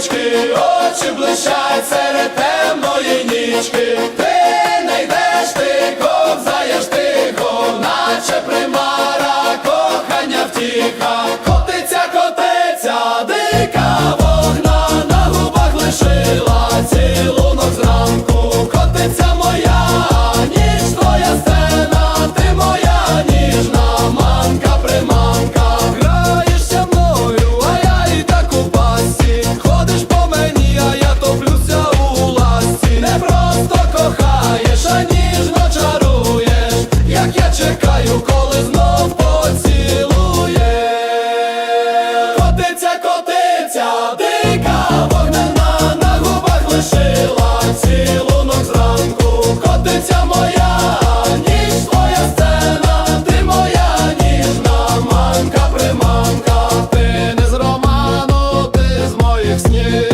свічки, очі блищать серед темної нічки. Ти не йдеш, ти чекаю, коли знов поцілуєш. Котиця, котиця, дика вогнена на губах лишила цілунок зранку. Котиця моя, ніч твоя сцена, ти моя ніжна манка, приманка. Ти не з роману, ти з моїх снів,